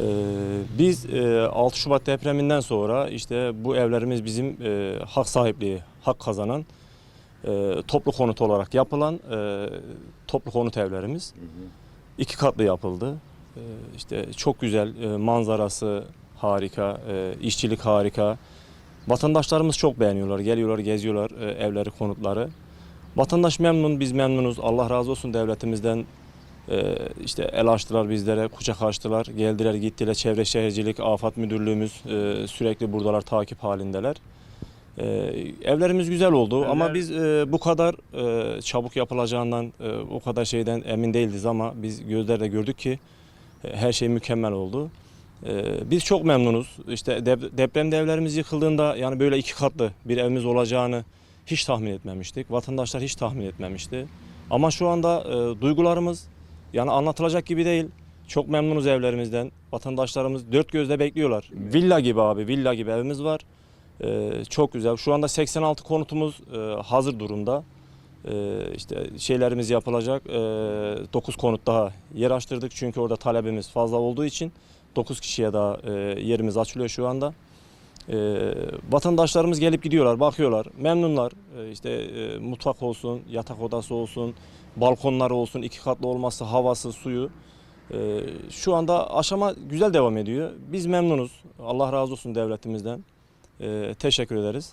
Ee, biz e, 6 Şubat depreminden sonra işte bu evlerimiz bizim e, hak sahipliği, hak kazanan e, toplu konut olarak yapılan e, toplu konut evlerimiz. iki katlı yapıldı. E, işte çok güzel e, manzarası harika, e, işçilik harika. Vatandaşlarımız çok beğeniyorlar, geliyorlar, geziyorlar e, evleri, konutları. Vatandaş memnun, biz memnunuz. Allah razı olsun devletimizden. Ee, işte el açtılar bizlere, kucak açtılar, geldiler gittiler. Çevre Şehircilik, Afat Müdürlüğümüz e, sürekli buradalar, takip halindeler. Ee, evlerimiz güzel oldu Evler- ama biz e, bu kadar e, çabuk yapılacağından, e, o kadar şeyden emin değildiz ama biz gözlerle gördük ki e, her şey mükemmel oldu. Ee, biz çok memnunuz. İşte dep- depremde evlerimiz yıkıldığında yani böyle iki katlı bir evimiz olacağını hiç tahmin etmemiştik. Vatandaşlar hiç tahmin etmemişti. Ama şu anda e, duygularımız yani anlatılacak gibi değil. Çok memnunuz evlerimizden. Vatandaşlarımız dört gözle bekliyorlar. Villa gibi abi, villa gibi evimiz var. Ee, çok güzel. Şu anda 86 konutumuz e, hazır durumda. Ee, işte şeylerimiz yapılacak. Ee, 9 konut daha yer açtırdık çünkü orada talebimiz fazla olduğu için 9 kişiye daha e, yerimiz açılıyor şu anda. Ee, vatandaşlarımız gelip gidiyorlar, bakıyorlar, memnunlar. Ee, işte e, mutfak olsun, yatak odası olsun, balkonları olsun, iki katlı olması, havası, suyu. Ee, şu anda aşama güzel devam ediyor. Biz memnunuz. Allah razı olsun devletimizden. Ee, teşekkür ederiz.